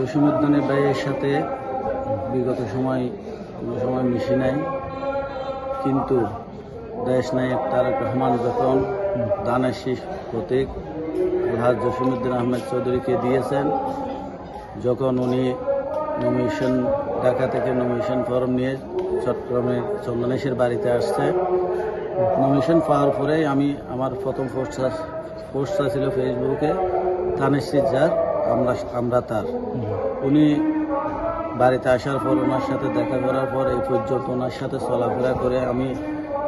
জসিমুদ্দিনের ভাইয়ের সাথে বিগত সময় কোনো সময় মিশি নাই। কিন্তু দেশ নায়ক তারেক রহমান যখন দানের শীষ প্রতীক প্রধান জসিমুদ্দিন আহমেদ চৌধুরীকে দিয়েছেন, যখন উনি নমিনেশন ঢাকা থেকে নমিনেশন ফর্ম নিয়ে চট্টগ্রামের চন্দনেশের বাড়িতে আসছে নমিনেশন পাওয়ার পরেই আমি আমার প্রথম পোস্টটা পোস্টটা ছিল ফেসবুকে শীষ যার, আমরা আমরা তার। উনি বাড়িতে আসার পর ওনার সাথে দেখা করার পর এই পর্যন্ত ওনার সাথে চলাফেরা করে আমি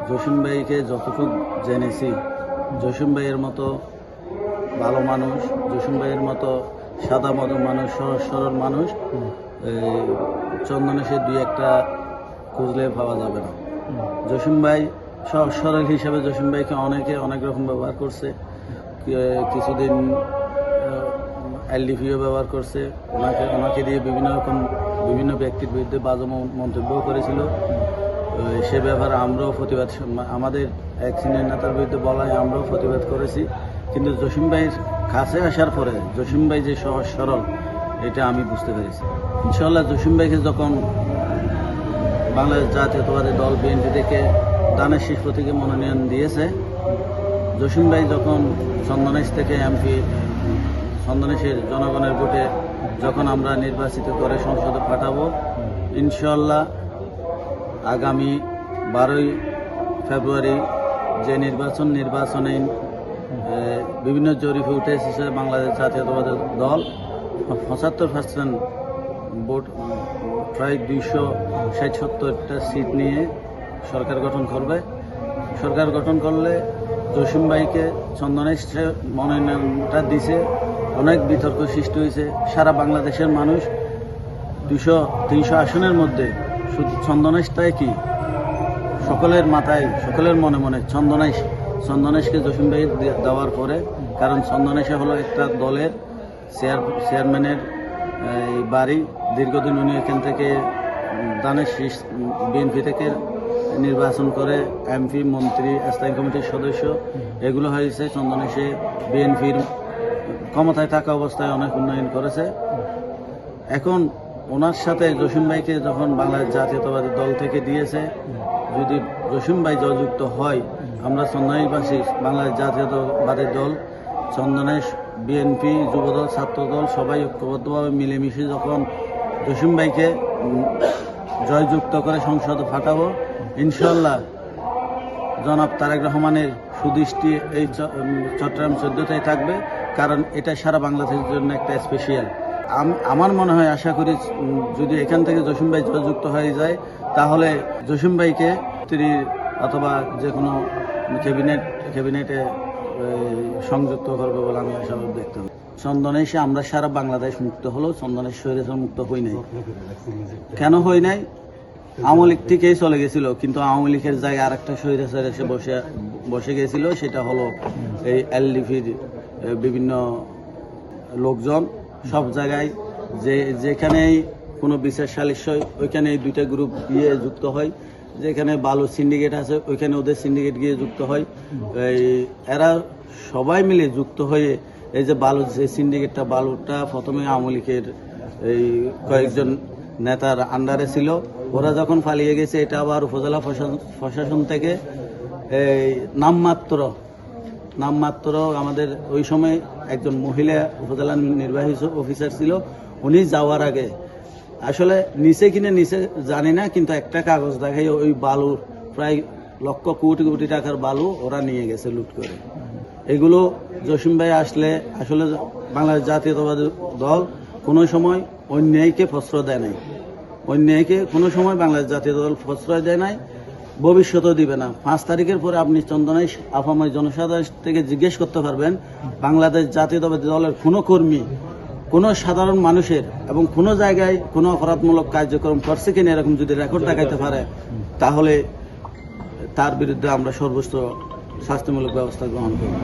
জসিম ভাইকে যতটুকু জেনেছি, জসিম ভাইয়ের মতো ভালো মানুষ, জসিম ভাইয়ের মতো সাদা মতো মানুষ, সহজ সরল মানুষ চন্দনে সে দুই একটা খুঁজলে পাওয়া যাবে না। জসিম ভাই সহজ সরল হিসাবে জসিম ভাইকে অনেকে অনেক রকম ব্যবহার করছে। কিছুদিন এলডিপিও ব্যবহার করছে। ওনাকে ওনাকে দিয়ে বিভিন্ন রকম বিভিন্ন ব্যক্তির বিরুদ্ধে বাজে ম- মন্তব্যও করেছিল। সে ব্যাপারে আমরাও প্রতিবাদ আমাদের এক সিনিয়র নেতার বিরুদ্ধে বলায় আমরাও প্রতিবাদ করেছি। কিন্তু জসিম ভাইয়ের কাছে আসার পরে জসিম ভাই যে সহজ সরল, এটা আমি বুঝতে পেরেছি। ইনশাল্লাহ জসিম ভাইকে যখন বাংলাদেশ জাতীয়তাবাদী দল বিএনপি থেকে দানের শীর্ষ থেকে মনোনয়ন দিয়েছে, জসিম ভাই যখন চন্দনেশ থেকে এমপি চন্দনেশের জনগণের ভোটে যখন আমরা নির্বাচিত করে সংসদে পাঠাবো ইনশাল্লাহ আগামী বারোই ফেব্রুয়ারি যে নির্বাচন, নির্বাচনে বিভিন্ন জরিপে উঠে এসেছে বাংলাদেশ জাতীয়তাবাদী দল, পঁচাত্তর পার্সেন্ট ভোট, প্রায় দুইশো ষাট সত্তরটা সিট নিয়ে সরকার গঠন করবে। সরকার গঠন করলে জসিম ভাইকে চন্দনেশ মনোনয়নটা দিছে। অনেক বিতর্ক সৃষ্টি হয়েছে। সারা বাংলাদেশের মানুষ দুশো, তিনশো আসনের মধ্যে শুধু চন্দনেশটাই কি? সকলের মাথায়, সকলের মনে মনে চন্দনেশ চন্দনেশকে জসিম ভাই দেওয়ার পরে, কারণ চন্দনেশে হলো একটা দলের চেয়ার, চেয়ারম্যানের, এই বাড়ি। দীর্ঘদিন উনি এখান থেকে দানের বিএনপি থেকে নির্বাচন করে এমপি, মন্ত্রী, স্থায়ী কমিটির সদস্য। এগুলো হয়েছে চন্দনেশে বিএনপির ক্ষমতায় থাকা অবস্থায় অনেক উন্নয়ন করেছে। এখন ওনার সাথে জসিম ভাইকে যখন বাংলাদেশ জাতীয়তাবাদী দল থেকে দিয়েছে, যদি জসিম ভাই জয়যুক্ত হয়, আমরা চন্দনেশবাসী বাংলাদেশ জাতীয়তাবাদী দল, চন্দনেশ, বিএনপি, যুবদল, ছাত্রদল, সবাই ঐক্যবদ্ধভাবে মিলেমিশে যখন জসিম ভাইকে জয়যুক্ত করে সংসদে পাঠাবো ইনশাল্লাহ জনাব তারেক রহমানের সুদৃষ্টি এই চট্টগ্রাম চোদ্দটাই থাকবে। কারণ এটা সারা বাংলাদেশের জন্য একটা স্পেশিয়াল আমার মনে হয়, আশা করি যদি এখান থেকে জসিম ভাই যুক্ত হয়ে যায়, তাহলে জসিম ভাইকে তিনি অথবা যে কোনো ক্যাবিনেট ক্যাবিনেটে সংযুক্ত করবে বলে আমি আশা দেখতে পাই চন্দনেশে আমরা সারা বাংলাদেশ মুক্ত হলো চন্দনেশ শহরে মুক্ত হই নাই। কেন হই নাই? আওয়ামী লীগ থেকেই চলে গেছিল, কিন্তু আওয়ামী লীগের জায়গায় আরেকটা স্বৈরাচার এসে বসে বসে গেছিল, সেটা হলো এই এলডিপির বিভিন্ন লোকজন সব জায়গায় যে, যেখানেই কোনো বিচার সালিশ হয় ওইখানে এই দুইটা গ্রুপ গিয়ে যুক্ত হয়। যেখানে বালু সিন্ডিকেট আছে, ওইখানে ওদের সিন্ডিকেট গিয়ে যুক্ত হয়। এই, এরা সবাই মিলে যুক্ত হয়ে এই যে বালু, যে সিন্ডিকেটটা বালুটা প্রথমে আওয়ামী লীগের এই কয়েকজন নেতার আন্ডারে ছিল। ওরা যখন পালিয়ে গেছে, এটা আবার উপজেলা প্রশাসন থেকে এই নামমাত্র নামমাত্র আমাদের ওই সময় একজন মহিলা উপজেলা নির্বাহী অফিসার ছিল, উনি যাওয়ার আগে, আসলে নিচে কিনে নিচে জানি না, কিন্তু একটা কাগজ দেখাই, ওই বালু, প্রায় লক্ষ কোটি কোটি টাকার বালু ওরা নিয়ে গেছে লুট করে। এগুলো জসিম ভাই আসলে আসলে বাংলাদেশ জাতীয়তাবাদী দল কোনো সময় অন্যায়কে প্রশ্রয় দেয় নাই। অন্যায়কে কোনো সময় বাংলাদেশ জাতীয় দল প্রশ্রয় দেয় নাই। ভবিষ্যতেও দিবে না। পাঁচ তারিখের পরে আপনি চন্দনাই আফামাই জনসাধারণ থেকে জিজ্ঞেস করতে পারবেন, বাংলাদেশ জাতীয়তাবাদী দলের কোনো কর্মী, কোনো সাধারণ মানুষের এবং কোনো জায়গায় কোনো অপরাধমূলক কার্যক্রম করছে কিনা এরকম যদি রেকর্ড দেখাইতে পারে, তাহলে তার বিরুদ্ধে আমরা সর্বোচ্চ শাস্তিমূলক ব্যবস্থা গ্রহণ করব।